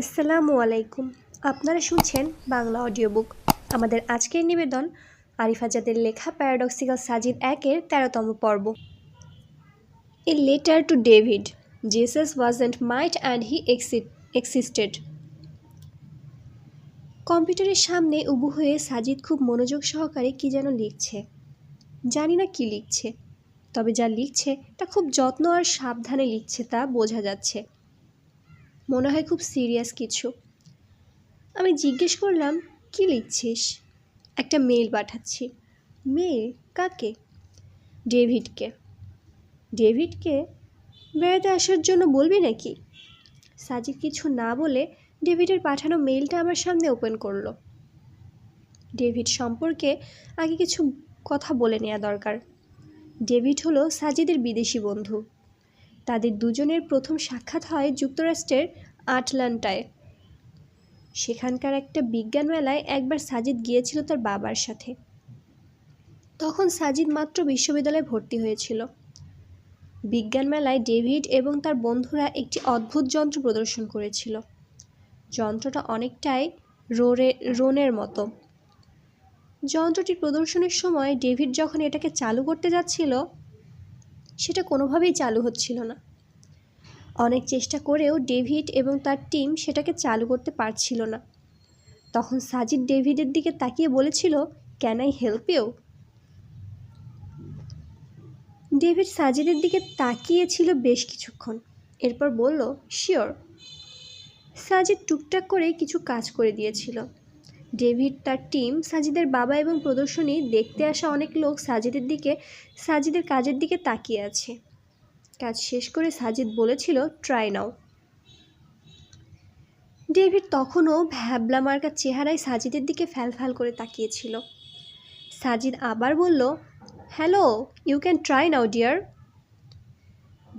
আসসালামু আলাইকুম। আপনারা শুনছেন বাংলা অডিও বুক আমাদের আজকের নিবেদন আরিফাজাদের লেখা প্যারাডক্সিক্যাল সাজিদ একের তেরোতম পর্ব। A letter to David Jesus was wasn't might and he existed কম্পিউটারের সামনে উবু হয়ে সাজিদ খুব মনোযোগ সহকারে কি যেন লিখছে। জানি না কি লিখছে, তবে যা লিখছে তা খুব যত্ন আর সাবধানে লিখছে তা বোঝা যাচ্ছে। মনে হয় খুব সিরিয়াস কিছু। আমি জিজ্ঞেস করলাম, কি লিখছিস? একটা মেল পাঠাচ্ছি। মেল কাকে? ডেভিডকে ডেভিডকে বেড়াতে আসার জন্য বলবি নাকি? সাজিদ কিছু না বলে ডেভিডের পাঠানো মেলটা আমার সামনে ওপেন করল। ডেভিড সম্পর্কে আগে কিছু কথা বলে নেওয়া দরকার। ডেভিড হলো সাজিদের বিদেশি বন্ধু। তাদের দুজনের প্রথম সাক্ষাৎ হয় যুক্তরাষ্ট্রের আটলান্টায়। সেখানকার একটা বিজ্ঞান মেলায় একবার সাজিদ গিয়েছিল তার বাবার সাথে। তখন সাজিদ মাত্র বিশ্ববিদ্যালয়ে ভর্তি হয়েছিল। বিজ্ঞান মেলায় ডেভিড এবং তার বন্ধুরা একটি অদ্ভুত যন্ত্র প্রদর্শন করেছিল। যন্ত্রটা অনেকটাই রোরে, রোনের মতো। যন্ত্রটি প্রদর্শনের সময় ডেভিড যখন এটাকে চালু করতে যাচ্ছিল সেটা কোনোভাবেই চালু হচ্ছিল না। অনেক চেষ্টা করেও ডেভিড এবং তার টিম সেটাকে চালু করতে পারছিল না। তখন সাজিদ ডেভিডের দিকে তাকিয়ে বলেছিল can I help you David সাজিদের দিকে তাকিয়েছিল বেশ কিছুক্ষণ। এরপর বলল শিওর সাজিদ টুকটাক করে কিছু কাজ করে দিয়েছিল। ডেভিড, তার টিম, সাজিদের বাবা এবং প্রদর্শনী, দেখতে আসা অনেক লোক সাজিদের দিকে, সাজিদের কাজের দিকে তাকিয়ে আছে। কাজ শেষ করে সাজিদ বলেছিল ট্রাই নাও ডেভিড তখনও ভ্যাবলা মার্কার চেহারায় সাজিদের দিকে ফ্যালফ্যাল করে তাকিয়েছিল। সাজিদ আবার বলল hello you can try now dear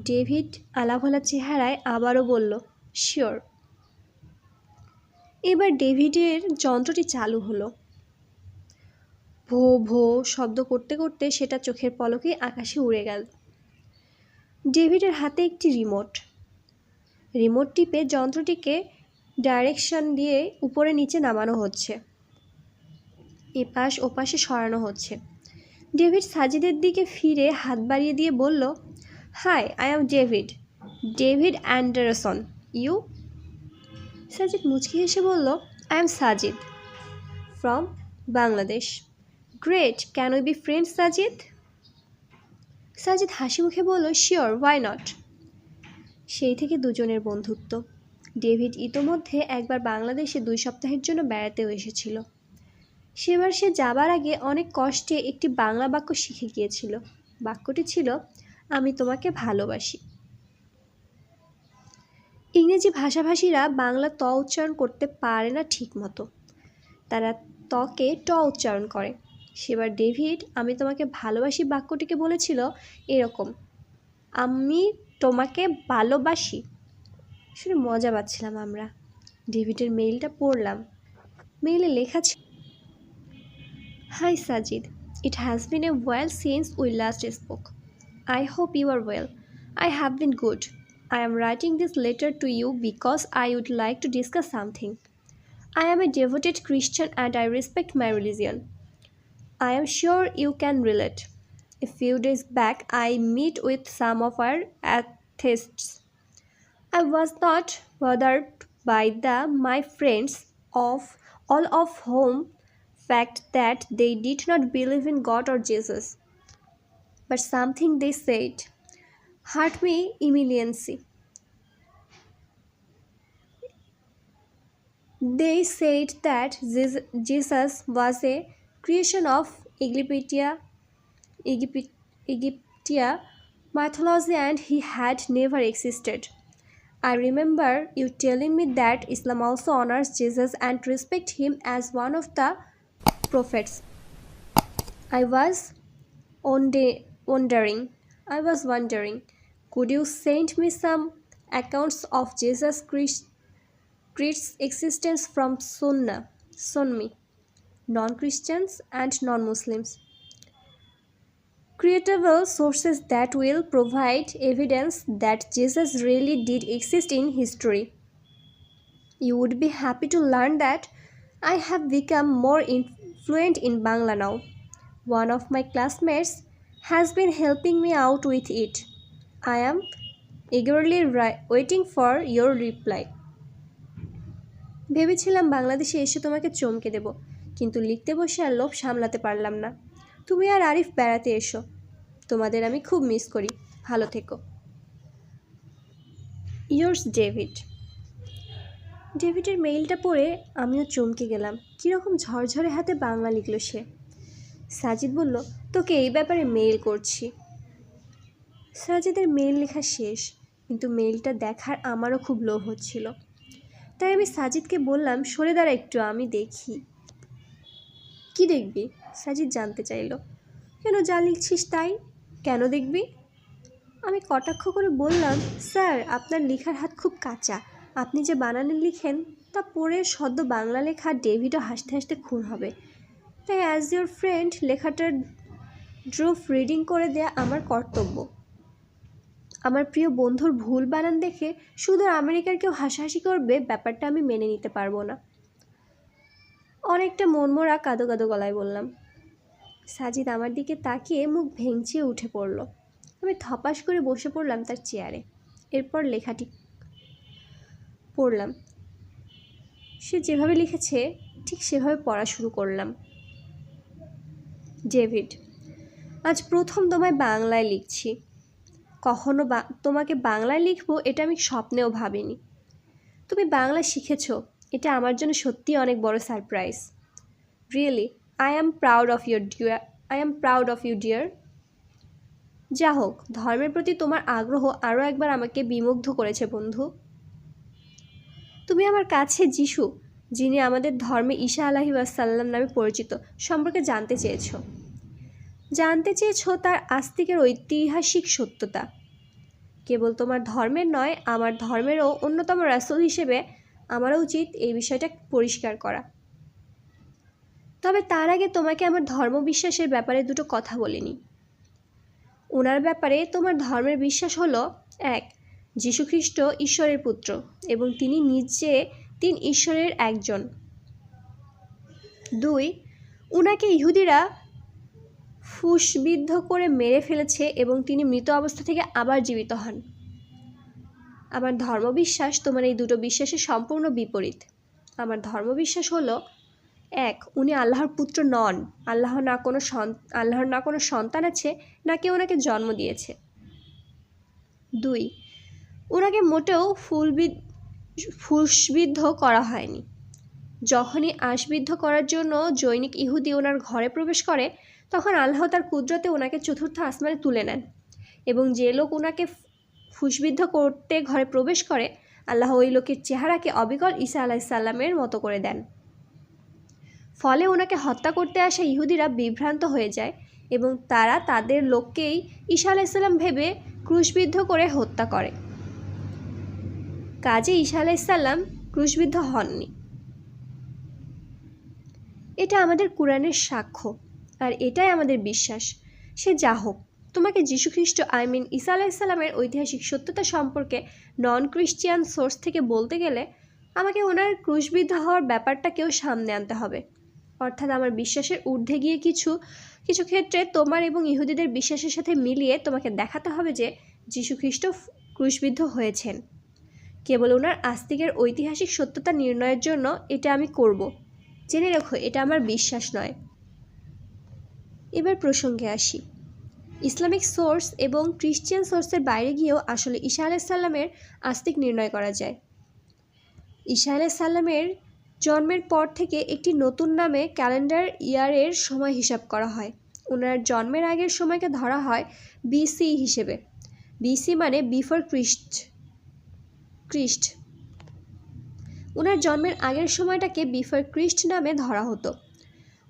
David আলাভোলা চেহারায় আবারও বলল শিওর এবার ডেভিডের যন্ত্রটি চালু হলো। ভো ভো শব্দ করতে করতে সেটা চোখের পলকে আকাশে উড়ে গেল। ডেভিডের হাতে একটি রিমোট। রিমোট টিপে যন্ত্রটিকে ডাইরেকশন দিয়ে উপরে নিচে নামানো হচ্ছে। এপাশ ওপাশে সরানো হচ্ছে। ডেভিড সাজিদের দিকে ফিরে হাত বাড়িয়ে দিয়ে বলল, hi, I am David. David Anderson. You Sajid মুচকি হেসে বলল I am Sajid. From Bangladesh great can we be friends Sajid? Sajid হাসি মুখে বলল শিওর ওয়াই নট সেই থেকে দুজনের বন্ধুত্ব। ডেভিড ইতোমধ্যে একবার বাংলাদেশে দুই সপ্তাহের জন্য বেড়াতেও এসেছিল। সেবার সে যাবার আগে অনেক কষ্টে একটি বাংলা বাক্য শিখে গিয়েছিল। বাক্যটি ছিল, আমি তোমাকে ভালোবাসি। ইংরেজি ভাষাভাষীরা বাংলা ত উচ্চারণ করতে পারে না ঠিক মতো তারা তকে ট উচ্চারণ করে। সেবার ডেভিড, আমি তোমাকে ভালোবাসি বাক্যটিকে বলেছিল এরকম, আমি তোমাকে ভালোবাসি। শুনে মজা পাচ্ছিলাম আমরা। ডেভিডের মেইলটা পড়লাম। মেইলে লেখা ছিল, hi Sajid it has been a well since we last spoke I hope you are well I have been good I am writing this letter to you because I would like to discuss something. I am a devoted Christian and I respect my religion. I am sure you can relate. A few days back, I met with some of our atheists. I was not bothered by the my friends of all of whom fact that they did not believe in God or Jesus. But something they said hurt me immensely. They said that Jesus was a creation of Egyptia, Egypt, Egyptia mythology and he had never existed. I remember you telling me that Islam also honors Jesus and respect him as one of the prophets. I was wondering, I was wondering, could you send me some accounts of Jesus Christ, Christ's existence from Sunnah, Sunni, non-Christians and non-Muslims? Creatable sources that will provide evidence that Jesus really did exist in history. You would be happy to learn that I have become more fluent in Bangla now. One of my classmates has been helping me out with it. Am eagerly ri- waiting for your reply. ভেবেছিলাম বাংলাদেশে এসে তোমাকে চমকে দেব, কিন্তু লিখতে বসে আর লোভ সামলাতে পারলাম না। তুমি আর আরিফ বেড়াতে এসো। তোমাদের আমি খুব মিস করি। ভালো থেকো। ইয়োর্স ডেভিড ডেভিডের মেইলটা পড়ে আমিও চমকে গেলাম। কীরকম ঝরঝরে হাতে বাংলা লিখল সে। সাজিদ বলল, তোকে এই ব্যাপারে মেইল করছি। সাজিদের মেইল লেখা শেষ, কিন্তু মেইলটা দেখার আমারও খুব লোভ হচ্ছিল। তাই আমি সাজিদকে বললাম, সরে দাঁড়া একটু, আমি দেখি। কি দেখবি? সাজিদ জানতে চাইল। কেন যা লিখছিস তাই? কেন দেখবি? আমি কটাক্ষ করে বললাম, স্যার, আপনার লেখার হাত খুব কাঁচা। আপনি যে বানানে লিখেন, তা পড়ে সদ্য বাংলা লেখা ডেভিডও হাসতে হাসতে খুন হবে। তাই অ্যাজ ইউর ফ্রেন্ড লেখাটার ড্রুফ রিডিং করে দেয়া আমার কর্তব্য। আমার প্রিয় বন্ধুর ভুল বানান দেখে শুধু আমেরিকার কেউ হাসাহাসি করবে, ব্যাপারটা আমি মেনে নিতে পারব না। অনেকটা মনমরা কাদো কাদো গলায় বললাম, সাজিদ আমার দিকে তাকিয়ে মুখ ভেঙচিয়ে উঠে পড়ল। আমি থপাস করে বসে পড়লাম তার চেয়ারে। এরপর লেখাটি পড়লাম। সে যেভাবে লিখেছে, ঠিক সেভাবে পড়া শুরু করলাম। ডেভিড, আজ প্রথম তোমায় বাংলায় লিখছি। কখনো বা, তোমাকে বাংলায় লিখব, এটা আমি স্বপ্নেও ভাবিনি। তুমি বাংলা শিখেছো, এটা আমার জন্য সত্যি অনেক বড় surprise really I am proud of your dear I am proud of you dear যা হোক ধর্মের প্রতি তোমার আগ্রহ আরও একবার আমাকে বিমুগ্ধ করেছে, বন্ধু। তুমি আমার কাছে যিশু, যিনি আমাদের ধর্মে ঈশা আলাহি ওয়াসাল্লাম নামে পরিচিত, সম্পর্কে জানতে চেয়েছ। জানতে চেয়েছ তার আস্তিকের ঐতিহাসিক সত্যতা। কেবল তোমার ধর্মের নয়, আমার ধর্মেরও অন্যতম রাসুল হিসেবে আমারও উচিত এই বিষয়টা পরিষ্কার করা। তবে তার আগে তোমাকে আমার ধর্ম বিশ্বাসের ব্যাপারে দুটো কথা বলিনি ওনার ব্যাপারে তোমার ধর্মের বিশ্বাস হলো, এক যীশুখ্রিস্ট ঈশ্বরের পুত্র এবং তিনি নিজে তিন ঈশ্বরের একজন। দুই, উনাকে ইহুদিরা ফুসবিদ্ধ করে মেরে ফেলেছে এবং তিনি মৃত অবস্থা থেকে আবার জীবিত হন। আমার ধর্মবিশ্বাস তোমার এই দুটো বিশ্বাসের সম্পূর্ণ বিপরীত। আমার ধর্মবিশ্বাস হলো, এক, উনি আল্লাহর পুত্র নন। আল্লাহ না কোনো আল্লাহর না কোনো সন্তান আছে, না কেউ ওনাকে জন্ম দিয়েছে। দুই ওনাকে মোটেও ফুলবিদ ফুসবিদ্ধ করা হয়নি। যখনই আশবিদ্ধ করার জন্য জৈনিক ইহুদি ওনার ঘরে প্রবেশ করে তখন আল্লাহ তার কুদরতে ওনাকে চতুর্থ আসমানে তুলে নেন এবং যে লোক ওনাকে ফুসবিদ্ধ করতে ঘরে প্রবেশ করে, আল্লাহ ওই লোকের চেহারাকে অবিকল ঈসা আলাইসাল্লামের মতো করে দেন। ফলে ওনাকে হত্যা করতে আসা ইহুদিরা বিভ্রান্ত হয়ে যায় এবং তারা তাদের লোককেই ঈশা আলাইসাল্লাম ভেবে ক্রুশবিদ্ধ করে হত্যা করে। কাজে ঈশা আলাইসাল্লাম ক্রুশবিদ্ধ হননি। এটা আমাদের কোরআনের সাক্ষ্য। আর এটাই আমাদের বিশ্বাস। সে যা হোক, তোমাকে যীশুখ্রিস্ট আই মিন ঈসা আলাইসাল্লামের ঐতিহাসিক সত্যতা সম্পর্কে নন ক্রিশ্চিয়ান সোর্স থেকে বলতে গেলে, আমাকে ওনার ক্রুশবিদ্ধ হওয়ার ব্যাপারটাকেও সামনে আনতে হবে। অর্থাৎ আমার বিশ্বাসের ঊর্ধ্বে গিয়ে কিছু কিছু ক্ষেত্রে তোমার এবং ইহুদিদের বিশ্বাসের সাথে মিলিয়ে তোমাকে দেখাতে হবে যে যীশুখ্রিস্ট ক্রুশবিদ্ধ হয়েছেন। কেবল ওনার আস্তিকের ঐতিহাসিক সত্যতা নির্ণয়ের জন্য এটা আমি করব। জেনে রেখো, এটা আমার বিশ্বাস নয়। এবার প্রসঙ্গে আসি। ইসলামিক সোর্স এবং খ্রিশ্চিয়ান সোর্সের বাইরে গিয়েও আসলে ঈশা আলাইসাল্লামের আস্তিক নির্ণয় করা যায়। ঈশা আলাইসাল্লামের জন্মের পর থেকে একটি নতুন নামে ক্যালেন্ডার ইয়ারের সময় হিসাব করা হয়। ওনার জন্মের আগের সময়কে ধরা হয় বিসি হিসেবে। বিসি মানে বিফোর ক্রিস্ট ক্রিস্ট। ওনার জন্মের আগের সময়টাকে বিফোর ক্রিস্ট নামে ধরা হতো।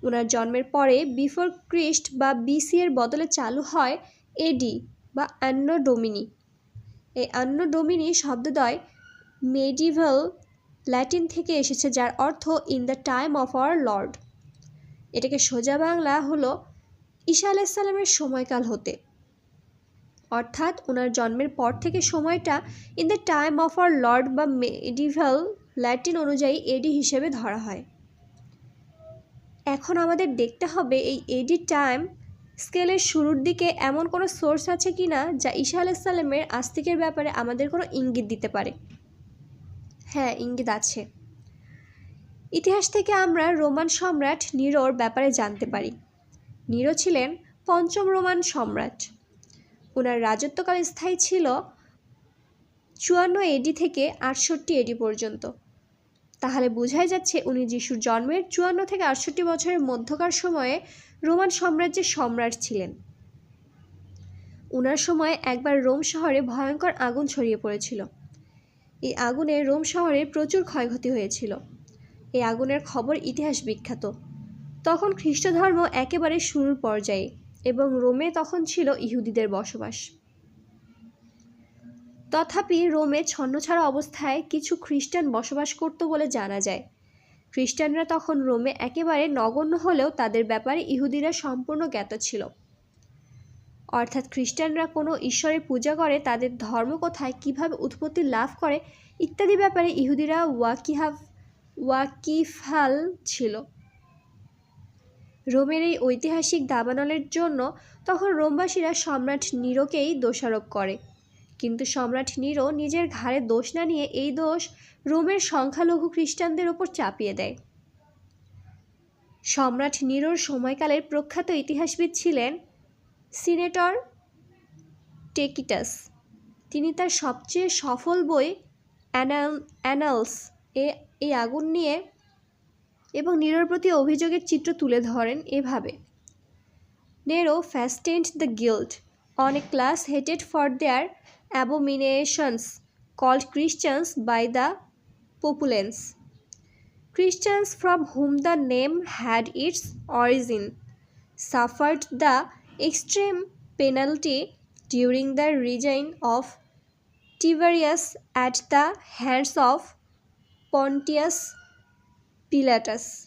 ওনার জন্মের পরে বিফোর ক্রিস্ট বা বিসি এর বদলে চালু হয় এডি বা অ্যান্ন ডোমিনি। এই অ্যান্ন ডোমিনি শব্দদ্বয় মেডিভেল ল্যাটিন থেকে এসেছে, যার অর্থ in the time of our lord এটাকে সোজা বাংলা হলো ঈশা আলাইসাল্লামের সময়কাল হতে। অর্থাৎ ওনার জন্মের পর থেকে সময়টা in the time of our lord বা মেডিভাল ল্যাটিন অনুযায়ী এডি হিসেবে ধরা হয়। এখন আমাদের দেখতে হবে এই এডি টাইম স্কেলের শুরুর দিকে এমন কোনো সোর্স আছে কি না যা ঈশা আলাইসাল্লামের আস্তিকের ব্যাপারে আমাদের কোনো ইঙ্গিত দিতে পারে। হ্যাঁ ইঙ্গিত আছে। ইতিহাস থেকে আমরা রোমান সম্রাট নিরোর ব্যাপারে জানতে পারি। নিরো ছিলেন পঞ্চম রোমান সম্রাট। ওনার রাজত্বকাল স্থায়ী ছিল চুয়ান্ন এডি থেকে আটষট্টি এডি পর্যন্ত। তাহলে বোঝাই যাচ্ছে উনি যিশুর জন্মের চুয়ান্ন থেকে আটষট্টি বছরের মধ্যকার সময়ে রোমান সাম্রাজ্যের সম্রাট ছিলেন। উনার সময় একবার রোম শহরে ভয়ঙ্কর আগুন ছড়িয়ে পড়েছিল। এই আগুনে রোম শহরে প্রচুর ক্ষয়ক্ষতি হয়েছিল। এই আগুনের খবর ইতিহাস বিখ্যাত। তখন খ্রিস্ট ধর্ম একেবারে শুরুর পর্যায়ে এবং রোমে তখন ছিল ইহুদিদের বসবাস। তথাপি রোমে ছন্নছাড়া অবস্থায় কিছু খ্রিস্টান বসবাস করত বলে জানা যায়। খ্রিস্টানরা তখন রোমে একেবারে নগণ্য হলেও তাদের ব্যাপারে ইহুদিরা সম্পূর্ণ জ্ঞাত ছিল। অর্থাৎ খ্রিস্টানরা কোনো ঈশ্বরের পূজা করে, তাদের ধর্ম কোথায়, কীভাবে উৎপত্তি লাভ করে ইত্যাদি ব্যাপারে ইহুদিরা ওয়াকিহাফ, ওয়াকিফাল ছিল। রোমের এই ঐতিহাসিক দাবানলের জন্য তখন রোমবাসীরা সম্রাট নিরোকেই দোষারোপ করে। কিন্তু সম্রাট নিরো নিজের ঘাড়ে দোষ না নিয়ে এই দোষ রোমের সংখ্যালঘু খ্রিস্টানদের ওপর চাপিয়ে দেয়। সম্রাট নিরোর সময়কালের প্রখ্যাত ইতিহাসবিদ ছিলেন সিনেটর টেকিটাস। তিনি তার সবচেয়ে সফল বই অ্যানাল, অ্যানালস এ এই আগুন নিয়ে এবং নিরোর প্রতি অভিযোগের চিত্র তুলে ধরেন এভাবে। Nero fastened the guilt on a class hated for their abominations called Christians by the populace. Christians from whom the name had its origin suffered the extreme penalty during the reign of Tiberius at the hands of Pontius Pilatus.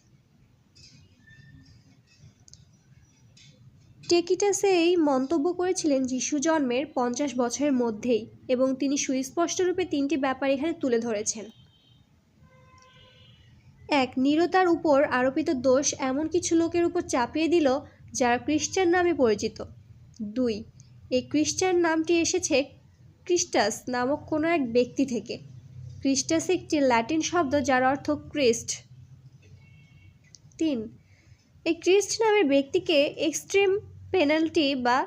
টেকিটাসে এই মন্তব্য করেছিলেন যিশু জন্মের পঞ্চাশ বছরের মধ্যেই এবং তিনি সুস্পষ্টরূপে তিনটি ব্যাপার এখানে তুলে ধরেছেন। এক, নিরতার উপর আরোপিত দোষ এমন কিছু লোকের উপর চাপিয়ে দিল যারা খ্রিস্টান নামে পরিচিত। দুই এই খ্রিস্টান নামটি এসেছে ক্রিস্টাস নামক কোনো এক ব্যক্তি থেকে। ক্রিস্টাস একটি ল্যাটিন শব্দ যার অর্থ ক্রিস্ট। তিন এই ক্রিস্ট নামের ব্যক্তিকে এক্সট্রিম পেনাল্টি বা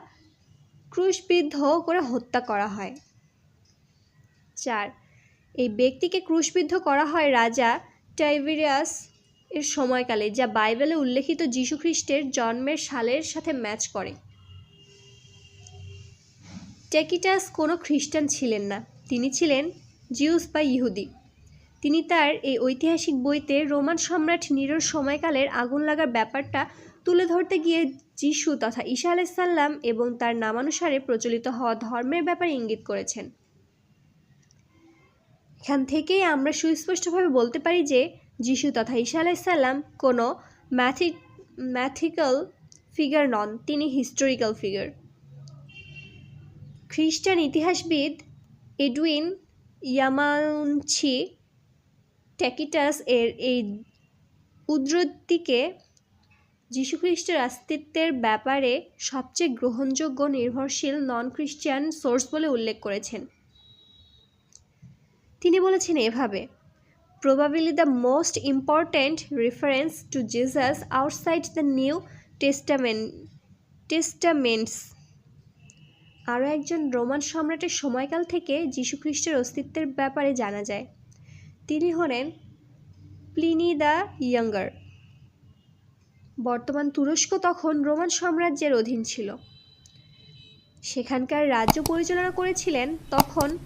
ক্রুশবিদ্ধ করে হত্যা করা হয়। চার, এই ব্যক্তিকে ক্রুশবিদ্ধ করা হয় রাজা টাইবেরিয়াস এর সময়কালে, যা বাইবেলে উল্লেখিত যীশুখ্রিস্টের জন্মের সালের সাথে ম্যাচ করে। টেকিটাস কোনো খ্রিস্টান ছিলেন না। তিনি ছিলেন জিউস বা ইহুদি। তিনি তার এই ঐতিহাসিক বইতে রোমান সম্রাট নিরোর সময়কালের আগুন লাগার ব্যাপারটা তুলে ধরতে গিয়ে যিশু তথা ঈশা আলাইসাল্লাম এবং তার নামানুসারে প্রচলিত হওয়া ধর্মের ব্যাপারে ইঙ্গিত করেছেন। এখান থেকেই আমরা সুস্পষ্টভাবে বলতে পারি যে যিশু তথা ঈশা আলাইসাল্লাম কোনো ম্যাথি, ম্যাথিক্যাল ফিগার নন, তিনি হিস্টোরিক্যাল ফিগার। খ্রিস্টান ইতিহাসবিদ এডুইন ইয়ামাউনছি ট্যাকিটাস এর এই উদ্ধৃতিকে যীশুখ্রিস্টের অস্তিত্বের ব্যাপারে সবচেয়ে গ্রহণযোগ্য, নির্ভরশীল নন খ্রিস্টিয়ান সোর্স বলে উল্লেখ করেছেন। তিনি বলেছেন এভাবে probably the most important reference to Jesus outside the New Testament testaments আরও একজন রোমান সম্রাটের সময়কাল থেকে যীশুখ্রিস্টের অস্তিত্বের ব্যাপারে জানা যায়। তিনি হলেন প্লিনি দ্য ইয়াঙ্গার। বর্তমান তুরস্ক তখন রোমান সাম্রাজ্যের অধীন ছিল। সেখানকার রাজ্য পরিচালনা করেছিলেন তখন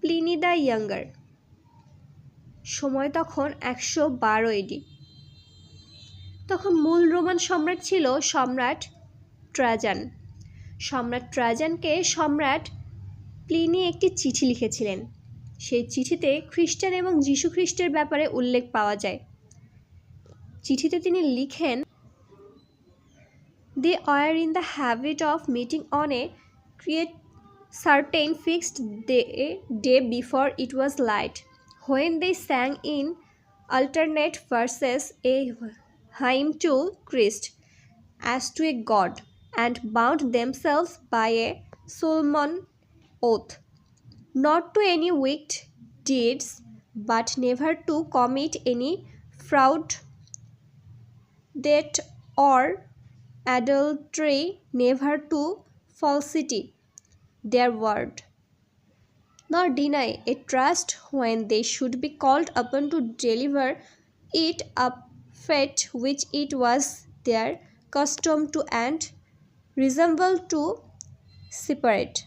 প্লিনি দ্য ইয়াঙ্গার। সময় তখন একশো বারো এডি। তখন মূল রোমান সম্রাট ছিল সম্রাট ট্রাজান। সম্রাট ট্রাজানকে সম্রাট প্লিনি একটি চিঠি লিখেছিলেন। সেই চিঠিতে খ্রিস্টান এবং যীশু খ্রিস্টের ব্যাপারে উল্লেখ পাওয়া যায়। চিঠিতে তিনি লিখেন they are in the habit of meeting on a create certain fixed day day before it was light when they sang in alternate verses a hymn to Christ as to a god, and bound themselves by a solemn oath. Not to any wicked deeds but never to commit any fraud debt or adultery never to falsity their word. Nor deny a trust when they should be called upon to deliver it up fate which it was their custom to and resemble to separate.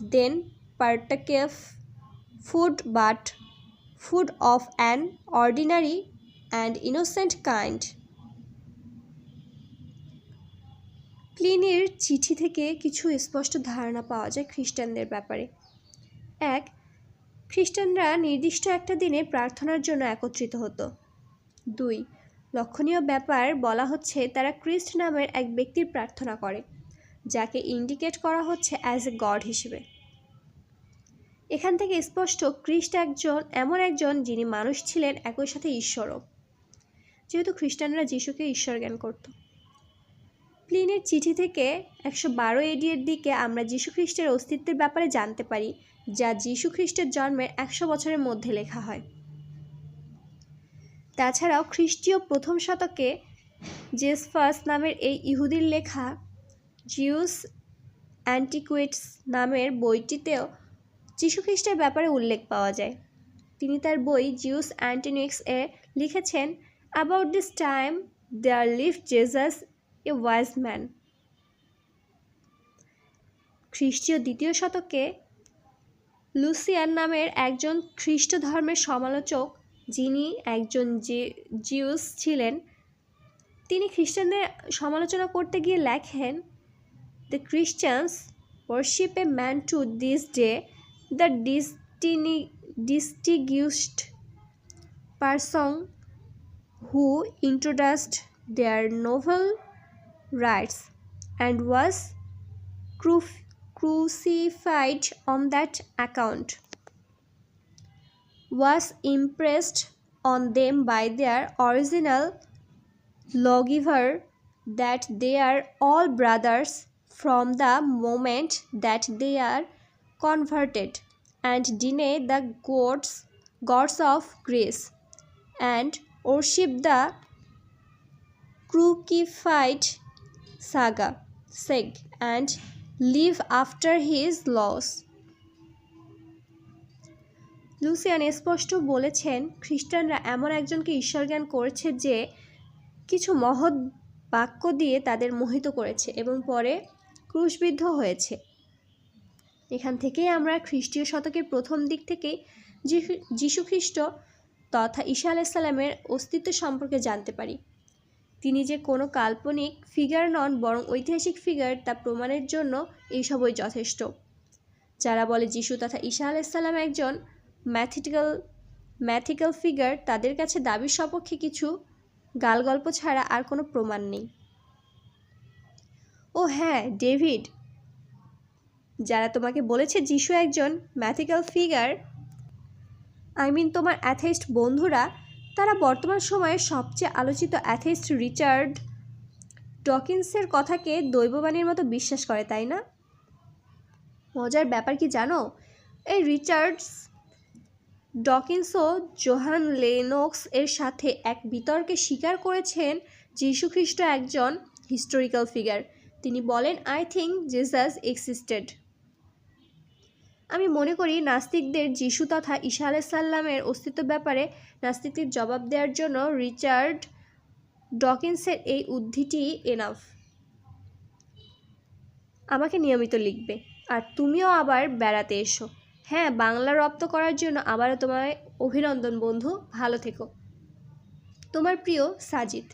Then partake of food, but food of an ordinary and innocent kind. প্লিনির চিঠি থেকে কিছু স্পষ্ট ধারণা পাওয়া যায় খ্রিস্টানদের ব্যাপারে। এক, খ্রিস্টানরা নির্দিষ্ট একটা দিনে প্রার্থনার জন্য একত্রিত হতো। দুই, লক্ষণীয় ব্যাপার বলা হচ্ছে তারা ক্রিস্ট নামের এক ব্যক্তির প্রার্থনা করে, যাকে ইন্ডিকেট করা হচ্ছে অ্যাজ এ গড হিসেবে। এখান থেকে স্পষ্ট, খ্রিস্ট একজন, এমন একজন যিনি মানুষ ছিলেন একই সাথে ঈশ্বরও। যেহেতু খ্রিস্টানরা যিশুকে ঈশ্বর জ্ঞান করত। প্লিনের চিঠি থেকে একশো বারো এডিয়ের দিকে আমরা যীশু খ্রিস্টের অস্তিত্বের ব্যাপারে জানতে পারি, যা যীশু খ্রিস্টের জন্মের একশো বছরের মধ্যে লেখা হয়। তাছাড়াও খ্রিস্টীয় প্রথম শতকে জেসফাস নামের এই ইহুদির লেখা জিউস অ্যান্টিকুয়েটস নামের বইটিতেও যীশুখ্রিস্টের ব্যাপারে উল্লেখ পাওয়া যায়। তিনি তার বই জিউস অ্যান্টিনিক্স এ লিখেছেন about this time there live Jesus a wise man খ্রিস্টীয় দ্বিতীয় শতকে লুসিয়ান নামের একজন খ্রিস্ট ধর্মের সমালোচক, যিনি একজন জিউস ছিলেন, তিনি খ্রিস্টানদের সমালোচনা করতে গিয়ে লেখেন the Christians worship a man to this day the distinguished person who introduced their novel rights and was cru- crucified on that account was impressed on them by their original lawgiver that they are all brothers from the moment that they are converted and deny the gods gods of Greece and worship the crucified saga seg and live after his laws Lucian স্পষ্ট বলেছেন খ্রিস্টানরা এমন একজনকে ঈশ্বর জ্ঞান করেছে যে কিছু মহৎ বাক্য দিয়ে তাদের মোহিত করেছে এবং পরে ক্রুশবিদ্ধ হয়েছে এখান থেকেই আমরা খ্রিস্টীয় শতকের প্রথম দিক থেকেই যীশু খ্রিস্ট তথা ঈশা আলাইসাল্লামের অস্তিত্ব সম্পর্কে জানতে পারি। তিনি যে কোনো কাল্পনিক ফিগার নন, বরং ঐতিহাসিক ফিগার তা প্রমাণের জন্য এইসবই যথেষ্ট। যারা বলে যিশু তথা ঈশা আলাইসাল্লাম একজন ম্যাথিটিক্যাল ম্যাথিক্যাল ফিগার তাদের কাছে দাবির সপক্ষে কিছু গালগল্প ছাড়া আর কোনো প্রমাণ নেই। ও হ্যাঁ ডেভিড যারা তোমাকে বলেছে যিশু একজন ম্যাথিক্যাল ফিগার, আই মিন তোমার অ্যাথেইস্ট বন্ধুরা, তারা বর্তমান সময়ে সবচেয়ে আলোচিত অ্যাথেইস্ট রিচার্ড ডকিন্সের কথাকে দৈববাণীর মতো বিশ্বাস করে, তাই না? মজার ব্যাপার কি জানো? এই রিচার্ডস ডকিন্সও জোহান লেনোক্স এর সাথে এক বিতর্কে স্বীকার করেছেন যীশুখ্রিস্ট একজন হিস্টোরিক্যাল ফিগার। তিনি বলেন, আই থিঙ্ক জেসাস এক্সিস্টেড। আমি মনে করি নাস্তিকদের যিশু তথা ঈশা আলাইসাল্লামের অস্তিত্ব ব্যাপারে নাস্তিকদের জবাব দেওয়ার জন্য রিচার্ড ডকিন্সের এই উদ্ধৃতি এনাফ আমাকে নিয়মিত লিখবে। আর তুমিও আবার বেড়াতে এসো। হ্যাঁ বাংলা রপ্ত করার জন্য আবারও তোমায় অভিনন্দন বন্ধু। ভালো থেকো। তোমার প্রিয় সাজিদ।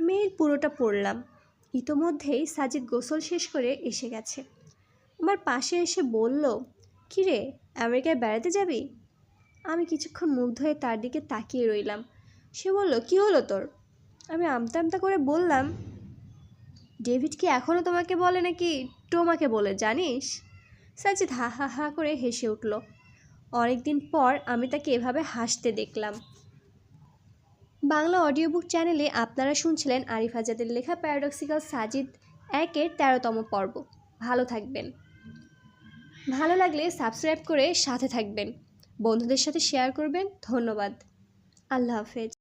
মেয়ের পুরোটা পড়লাম। ইতোমধ্যেই সাজিদ গোসল শেষ করে এসে গেছে। আমার পাশে এসে বলল, কিরে, আমেরিকায় বেড়াতে যাবি? আমি কিছুক্ষণ মুগ্ধ হয়ে তার দিকে তাকিয়ে রইলাম। সে বলল, কি হলো তোর? আমি আমতা আমতা করে বললাম, ডেভিড কি এখনও তোমাকে বলে নাকি টোমাকে বলে, জানিস? সাজিদ হা হা হা করে হেসে উঠল। অনেকদিন পর আমি তাকে এভাবে হাসতে দেখলাম। বাংলা অডিও বুক চ্যানেলে আপনারা শুনছিলেন আরিফ আজাদের লেখা প্যারাডক্সিক্যাল সাজিদ একের তেরোতম পর্ব। ভালো থাকবেন। ভালো লাগলে সাবস্ক্রাইব করে সাথে থাকবেন। বন্ধুদের সাথে শেয়ার করবেন। ধন্যবাদ। আল্লাহ হাফেজ।